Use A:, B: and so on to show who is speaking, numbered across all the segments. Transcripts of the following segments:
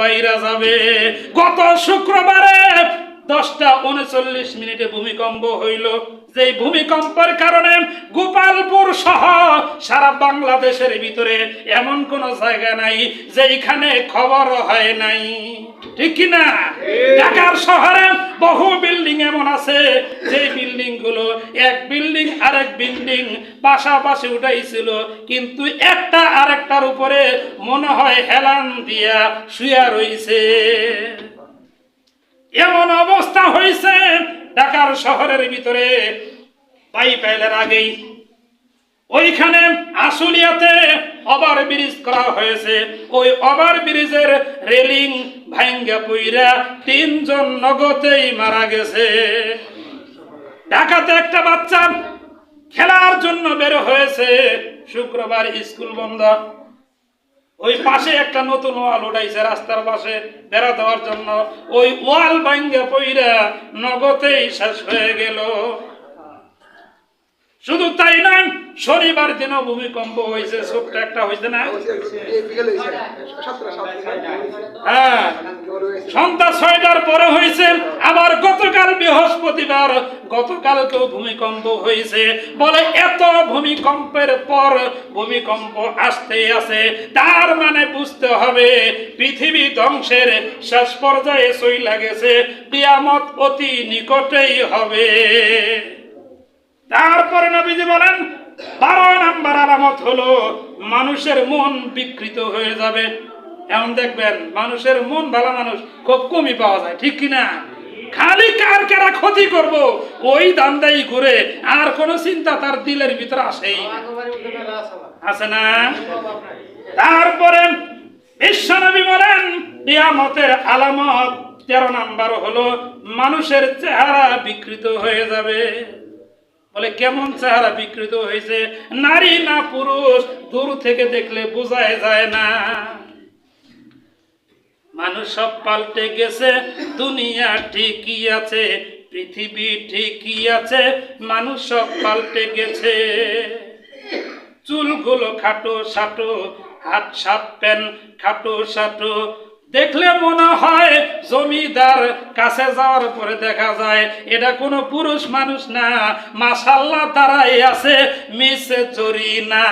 A: বাইরা যাবে। গত শুক্রবারে দশটা উনচল্লিশ মিনিটে ভূমিকম্প হইল। যেই ভূমিকম্পের কারণে গোপালপুর সহ সারা বাংলাদেশের ভিতরে এমন কোন জায়গা নাই যেখানে খবর হয় নাই। ঠিক কি না? ঢাকার শহরে বহু বিল্ডিং এমন আছে যে বিল্ডিংগুলো এক বিল্ডিং আরেক বিল্ডিং পাশাপাশি উঠাইছিল কিন্তু একটা আরেকটার উপরে মনে হয় হেলান দিয়া শুয়া রইছে। এমন অবস্থা হয়েছে ঢাকার শহরের ভিতরে। পাইপেলের আগেই ওইখানে আশুলিয়াতে ওভার ব্রিজ করা হয়েছে। ওই ওভার ব্রিজের রেলিং ভাঙ্গা পুইরা তিনজন নগতেই মারা গেছে। ঢাকাতে একটা বাচ্চা খেলার জন্য বের হয়েছে। শুক্রবার স্কুল বন্ধ। ওই পাশে একটা নতুন ওয়াল উঠাইছে, রাস্তার পাশে বেড়া দেওয়ার জন্য। ওই ওয়াল ভাঙ্গা পইরা নগতেই শেষ হয়ে গেল। শুধু তাই নয়, শনিবার দিনও ভূমিকম্প হয়েছে ছোট্ট একটা হয়েছে না? হ্যাঁ সন্ধ্যা ছয়টার পরে হয়েছে আবার গতকাল বৃহস্পতিবার গতকালকেও ভূমিকম্প হয়েছে। বলে এত ভূমিকম্পের পর ভূমিকম্প আসতে আছে। তার মানে বুঝতে হবে, পৃথিবী ধ্বংসের শেষ পর্যায়ে সই লাগেছে, কিয়ামত অতি নিকটেই হবে। তারপরে নবীজি বলেন, বারো নাম্বার আলামত হলো, মানুষের মন বিকৃত হয়ে যাবে। এমন দেখবেন, মানুষের মন ভালো মানুষ খুব কমই পাওয়া যায়, ঠিক কিনা? খালি কার কারা ক্ষতি করব? ওই দান্দাই ঘুরে আর কোনো চিন্তা তার দিলের ভিতরে আসেই। আছে না? তারপরে বিশ্বনবী বলেন, কিয়ামতের আলামত তেরো নাম্বার হলো, মানুষের চেহারা বিকৃত হয়ে যাবে। বলে, কেমন চেহারা বিকৃত হয়েছে? নারী না পুরুষ, দূর থেকে দেখলে বোঝাই যায় না। মানুষ সব পাল্টে গেছে, দুনিয়া ঠিকই আছে, পৃথিবী ঠিকই আছে, মানুষ সব পাল্টে গেছে। চুলগুলো খাটো সাটো, হাত সাত প্যান খাটো সাটো, দেখলে মনে হয় জমিদার কাছে যাওয়ার পরে দেখা যায়, এটা কোনো পুরুষ মানুষ না মাসাল্লাহ তারাই আছে মিসে চুরি না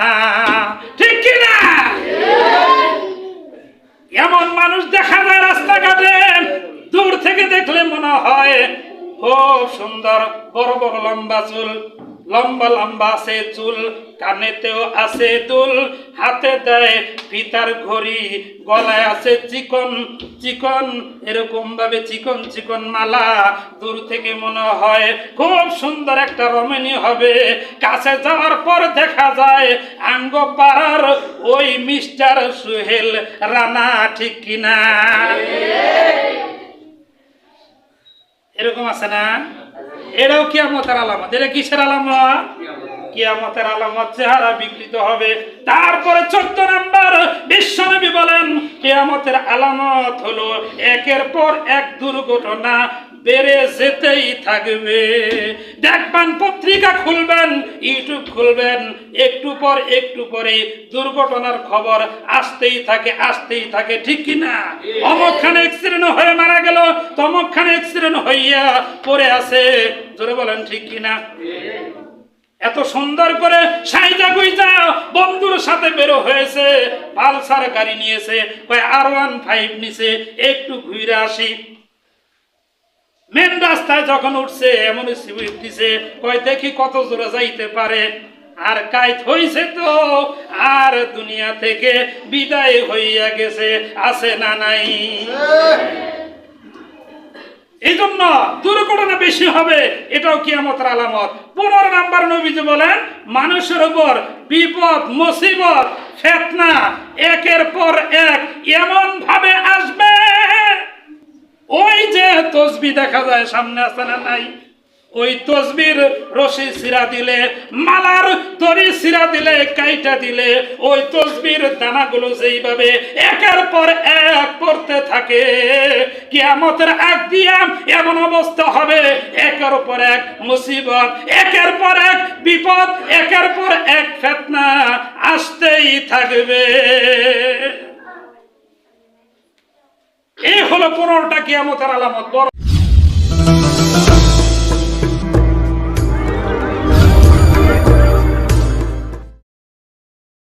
A: ঠিক কি না এমন মানুষ দেখা যায় রাস্তাঘাটে। দূর থেকে দেখলে মনে হয় খুব সুন্দর, বড় বড় লম্বা চুল। লম্বা লম্বা আছে চুল, কানেতেও আছে দুল। হাতে দেয় ফিতার ঘড়ি, গলায় আছে চিকন চিকন, এরকম ভাবে চিকন চিকন মালা। দূর থেকে মনে হয় খুব সুন্দর একটা রমণী হবে। কাছে যাওয়ার পর দেখা যায় আঙ্গ পাড়ার ওই মিস্টার সুহেল রানা, ঠিক কিনা? এরকম আছে না? এটাও কিয়ামতের আলামত। এটা কিসের আলামত? কিয়ামতের আলামত চেহারা বিকৃত হবে। তারপরে চোদ্দ নাম্বার, বিশ্বনবী বলেন, কেয়ামতের আলামত হলো একের পর এক দুর্ঘটনা। বেড়ে যেতেই থাকবে। দেখবেন পত্রিকা খুলবেন, ইউটিউব খুলবেন, একটু পর একটু পরে দুর্ঘটনার খবর আসতেই থাকে আসতেই থাকে, ঠিক কি না? অমকখানে অ্যাক্সিডেন্ট হয়ে মারা গেল, তমকখানে অ্যাক্সিডেন্ট হইয়া পড়ে আছে। জোরে বলেন, ঠিক কি না? এত সুন্দর করে সাইজা গুইজা বন্ধুর সাথে বেরো হয়েছে, পালসার গাড়ি নিয়েছে আর ওয়ান ফাইভ নিছে, একটু ঘুরে আসি। মেন রাস্তায় যখন উঠছে এমন দিছে কয় দেখি কত জোরে যাইতে পারে। আর কাইত হইছে তো, আর দুনিয়া থেকে বিদায় হইয়া গেছে, আছে না নাই? এই জন্য দুর্ঘটনা বেশি হবে, এটাও কিয়ামতের আলামত। পনেরো নাম্বার নবীজি বলেন, মানুষের উপর বিপদ, মুসিবত, ফেতনা, একের পর এক এমন ভাবে আসবে ওই যে তসবি দেখা যায়, সামনে আছে না নাই? ওই তসবির রশি সিরা দিলে, মালার দড়ি সিরা দিলে, কাইটা দিলে, ওই তসবির দানাগুলো যেইভাবে একের পর এক পড়তে থাকে, কিয়ামতের আগ দিয়া এমন অবস্থা হবে, একের পর এক মুসিবত, একের পর এক বিপদ, একের পর এক ফেতনা আসতেই থাকবে। এই হলো পনেরোটা কিয়ামতের আলামত। বড়